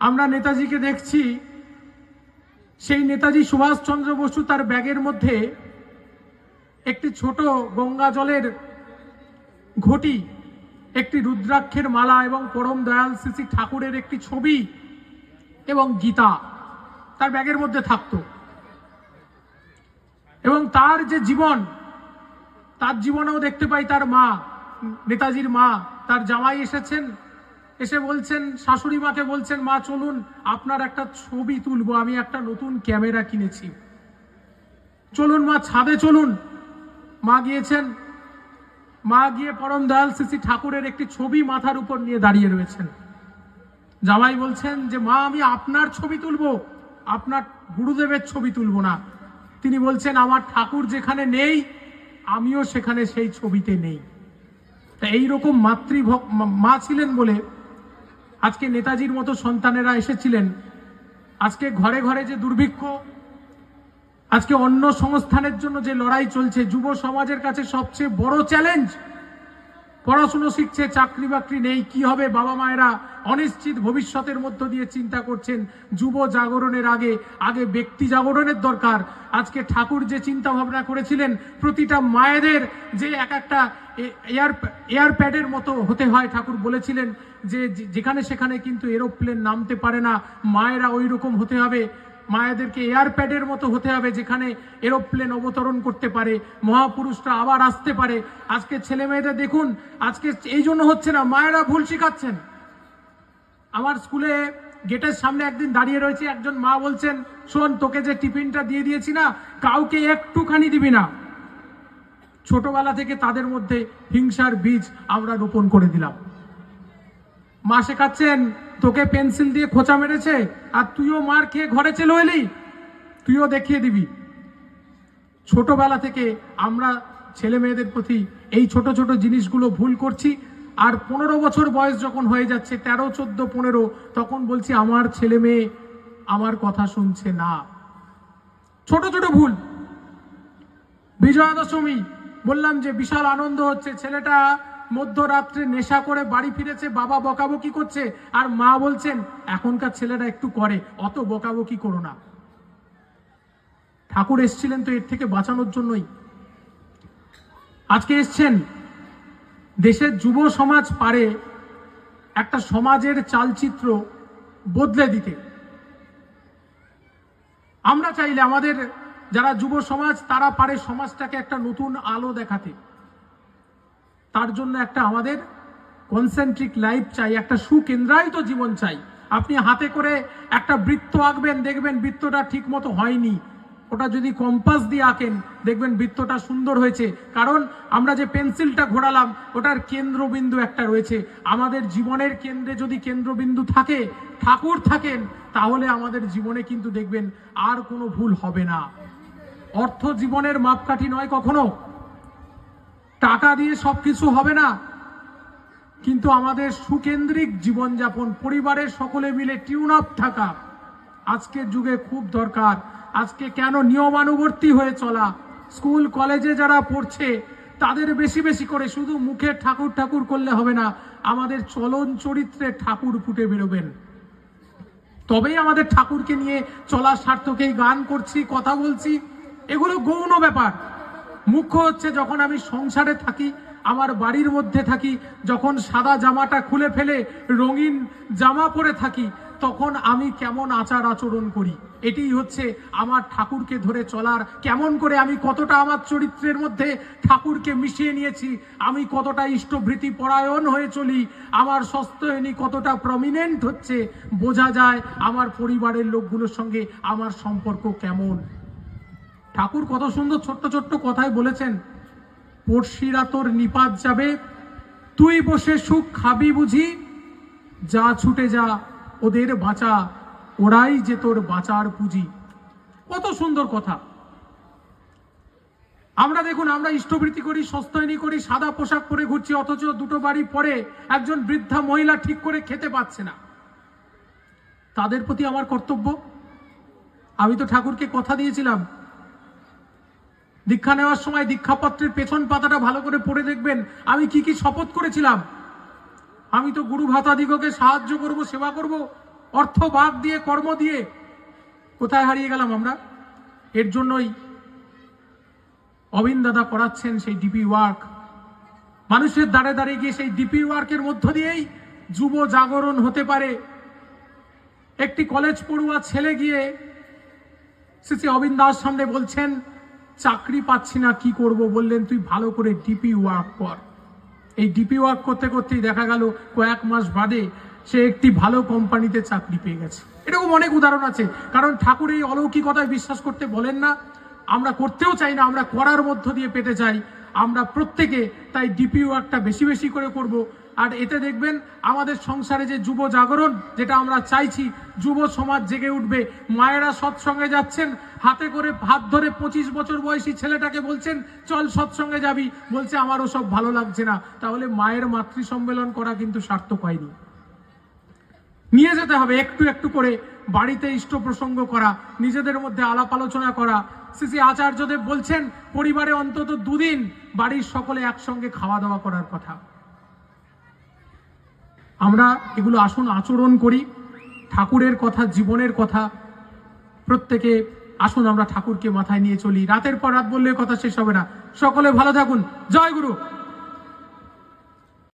আমরা নেতাজিকে দেখছি, সেই নেতাজি সুভাষচন্দ্র বসু তার ব্যাগের মধ্যে একটি ছোট গঙ্গা জলের ঘটি, একটি রুদ্রাক্ষের মালা এবং পরম দয়াল শ্রী ঠাকুরের একটি ছবি এবং গীতা তার ব্যাগের মধ্যে থাকতো। এবং তার যে জীবন, তার জীবনেও দেখতে পাই তার মা, নেতাজির মা, তার জামাই এসেছেন এসে বলছেন, শাশুড়ি মাকে বলছেন, মা, চলুন, আপনার একটা ছবি তুলবো, আমি একটা নতুন ক্যামেরা কিনেছি। চলুন, মা, ছাদে চলুন। মা গিয়েছেন। মা গিয়ে পরম দয়াল শ্রী ঠাকুরের একটি ছবি মাথার উপর নিয়ে দাঁড়িয়ে রয়েছেন। জামাই বলছেন যে, মা, আমি আপনার ছবি তুলবো, আপনার গুরুদেবের ছবি তুলবো না। তিনি বলছেন, আমার ঠাকুর যেখানে নেই, আমিও সেখানে সেই ছবিতে নেই। তা এইরকম মাতৃভক মা ছিলেন বলে আজকে নেতাজির মতো সন্তানেরা এসেছিলেন। আজকে ঘরে ঘরে যে দুর্ভিক্ষ, আজকে অন্য সংস্থানের জন্য যে লড়াই চলছে, যুব সমাজের কাছে সবচেয়ে বড় চ্যালেঞ্জ পড়াশুনো শিখছে, চাকরি বাকরি নেই, কি হবে? বাবা মায়েরা অনিশ্চিত ভবিষ্যতের মধ্য দিয়ে চিন্তা করছেন, যুব জাগরণের আগে আগে ব্যক্তি জাগরণের দরকার। আজকে ঠাকুর যে চিন্তা ভাবনা করেছিলেন, প্রতিটা মায়েদের যে এক একটা এয়ার এয়ার প্যাডের মতো হতে হয়, ঠাকুর বলেছিলেন যে- যেখানে সেখানে কিন্তু এরোপ্লেন নামতে পারে না, মায়েরা ওই রকম হতে হবে। মায়েদেরকে এয়ারপ্যাডের মতো হতে হবে যেখানে এরোপ্লেন অবতরণ করতে পারে, মহাপুরুষরা আবার আসতে পারে। আজকে ছেলে মেয়েদের দেখুন, আজকে এই জন্য হচ্ছে না, মায়েরা ভুল শিখাচ্ছেন। আমার স্কুলে গেটের সামনে একদিন দাঁড়িয়ে রয়েছে, একজন মা বলছেন, শোন, তোকে যে টিফিনটা দিয়ে দিয়েছি না, কাউকে একটুখানি দিবি না। ছোটবেলা থেকে তাদের মধ্যে হিংসার বীজ আমরা রোপণ করে দিলাম। মা শেখাচ্ছেন তোকে পেন্সিল দিয়ে খোঁচা মেরেছে, আর তুইও মার খেয়ে ঘরে চলে এলি। তুইও দেখিয়ে দিবি। ছোটবেলা থেকে আমরা ছেলে মেয়েদের প্রতি এই ছোট ছোট জিনিসগুলো ভুল করছি, আর পনেরো বছর বয়স যখন হয়ে যাচ্ছে, তেরো, চোদ্দ, পনেরো, তখন বলছি, আমার ছেলে মেয়ে আমার কথা শুনছে না। ছোট ছোট ভুল। বিজয়া দশমী, বললাম যে, বিশাল আনন্দ হচ্ছে, ছেলেটা মধ্যরাত্রে নেশা করে বাড়ি ফিরেছে, বাবা বকাবকি করছে আর মা বলছেন, এখনকার ছেলেরা একটু করে, অত বকাবকি করো না। ঠাকুর এসছিলেন তো এর থেকে বাঁচানোর জন্যই। আজকে এসছেন দেশের যুব সমাজ পারে একটা সমাজের চালচিত্র বদলে দিতে। আমরা চাইলে আমাদের যারা যুব সমাজ, তারা পারে সমাজটাকে একটা নতুন আলো দেখাতে। তার জন্য একটা আমাদের কনসেন্ট্রিক লাইফ চাই, একটা সুকেন্দ্রায়িত জীবন চাই। আপনি হাতে করে একটা বৃত্ত আঁকবেন, দেখবেন বৃত্তটা ঠিক মতো হয়নি। ওটা যদি কম্পাস দিয়ে আঁকেন, দেখবেন বৃত্তটা সুন্দর হয়েছে। কারণ আমরা যে পেন্সিলটা ঘোরালাম, ওটার কেন্দ্রবিন্দু একটা রয়েছে। আমাদের জীবনের কেন্দ্রে যদি কেন্দ্রবিন্দু থাকে, ঠাকুর থাকেন, তাহলে আমাদের জীবনে কিন্তু দেখবেন আর কোনো ভুল হবে না। অর্থ জীবনের মাপকাঠি নয় কখনো। টাকা দিয়ে সব কিছু হবে না। কিন্তু আমাদের সুকেন্দ্রিক জীবনযাপন, পরিবারের সকলে মিলে টিউন আপ থাকা আজকের যুগে খুব দরকার। আজকে কেন নিয়মানুবর্তী হয়ে চলা? স্কুল, কলেজে যারা পড়ছে, তাদের বেশি বেশি করে শুধু মুখে ঠাকুর ঠাকুর করলে হবে না, আমাদের চলন চরিত্রে ঠাকুর ফুটে বেরোবেন। তবেই আমাদের ঠাকুরকে নিয়ে চলার স্বার্থকেই গান করছি, কথা বলছি, এগুলো গৌণ ব্যাপার। মুখ্য হচ্ছে যখন আমি সংসারে থাকি, আমার বাড়ির মধ্যে থাকি, যখন সাদা জামাটা খুলে ফেলে, রঙিন জামা পরে থাকি, তখন আমি কেমন আচার আচরণ করি? এটাই হচ্ছে আমার ঠাকুরকে ধরে চলার, কেমন করে আমি কতটা আমার চরিত্রের মধ্যে ঠাকুরকে মিশিয়ে নিয়েছি, আমি কতটা ইষ্টভৃতি পরায়ণ হয়ে চলি, আমার স্বস্থয়নী কতটা প্রমিনেন্ট হচ্ছে, বোঝা যায় আমার পরিবারের লোকগুলোর সঙ্গে আমার সম্পর্ক কেমন। ঠাকুর কত সুন্দর ছোট্ট ছোট্ট কথায় বলেছেন, পড়শিরা তোর নিপাত যাবে, তুই বসে সুখ খাবি বুঝি, যা ছুটে যা ওদের বাঁচা, ওরাই যে তোর বাঁচার পুঁজি। কত সুন্দর কথা। আমরা দেখুন, আমরা ইষ্টবৃত্তি করি সস্তয়নী করি, সাদা পোশাক পরে ঘুরছি, অথচ দুটো বাড়ি পরে একজন বৃদ্ধা মহিলা ঠিক করে খেতে পাচ্ছে না। তাদের প্রতি আমার কর্তব্য। আমি তো ঠাকুরকে কথা দিয়েছিলাম দীক্ষা নেওয়ার সময় দীক্ষাপত্রের পেছন পাতাটা ভালো করে পড়ে দেখবেন। আমি কি কি শপথ করেছিলাম? আমি তো গুরু ভাতাদিগকে সাহায্য করব, সেবা করব, অর্থ বাদ দিয়ে, কর্ম দিয়ে। কোথায় হারিয়ে গেলাম আমরা? এর জন্যই অবিন দাদা করাচ্ছেন সেই ডিপি ওয়ার্ক। মানুষের দাঁড়ে দাঁড়িয়ে গিয়ে সেই ডিপি ওয়ার্কের মধ্য দিয়েই যুব জাগরণ হতে পারে। একটি কলেজ পড়ুয়া ছেলে গিয়ে শ্রী অবিন দাস সামনে বলছেন চাকরি পাচ্ছি না, কি করব বললেন, তুই ভালো করে ডিপি ওয়ার্ক কর। এই ডিপি ওয়ার্ক করতে করতেই দেখা গেল, কয়েক মাস বাদে সে একটি ভালো কোম্পানিতে চাকরি পেয়ে গেছে। এরকম অনেক উদাহরণ আছে, কারণ ঠাকুর এই অলৌকিকতায় বিশ্বাস করতে বলেন না। আমরা করতেও চাই না, আমরা করার মধ্য দিয়ে পেতে চাই আমরা প্রত্যেকে তাই ডিপি ওয়ার্কটা বেশি বেশি করে করব। আর এতে দেখবেন আমাদের সংসারে যে যুব জাগরণ, যেটা আমরা চাইছি, যুব সমাজ জেগে উঠবে। মায়েরা সৎসঙ্গে যাচ্ছেন, হাতে করে হাত ধরে পঁচিশ বছর বয়সী ছেলেটাকে বলছেন, চল সৎসঙ্গে যাবি। বলছে আমার ওসব ভালো লাগছে না। তাহলে মায়ের মাতৃ সম্মেলন করা কিন্তু সার্থক হয়নি। নিয়ে যেতে হবে একটু একটু করে বাড়িতে ইষ্ট প্রসঙ্গ করা, নিজেদের মধ্যে আলাপ আলোচনা করা। শ্রী আচার্যদেব বলছেন, পরিবারে অন্তত দুদিন বাড়ির সকলে একসঙ্গে খাওয়া দাওয়া করার কথা। আমরা এগুলো আসন আচরণ করি, ঠাকুরের কথা, জীবনের কথা। প্রত্যেকে আসুন আমরা ঠাকুরকে মাথায় নিয়ে চলি। রাতের পর রাত বললে কথা শেষ হবে না। সকলে ভালো থাকুন। জয় গুরু।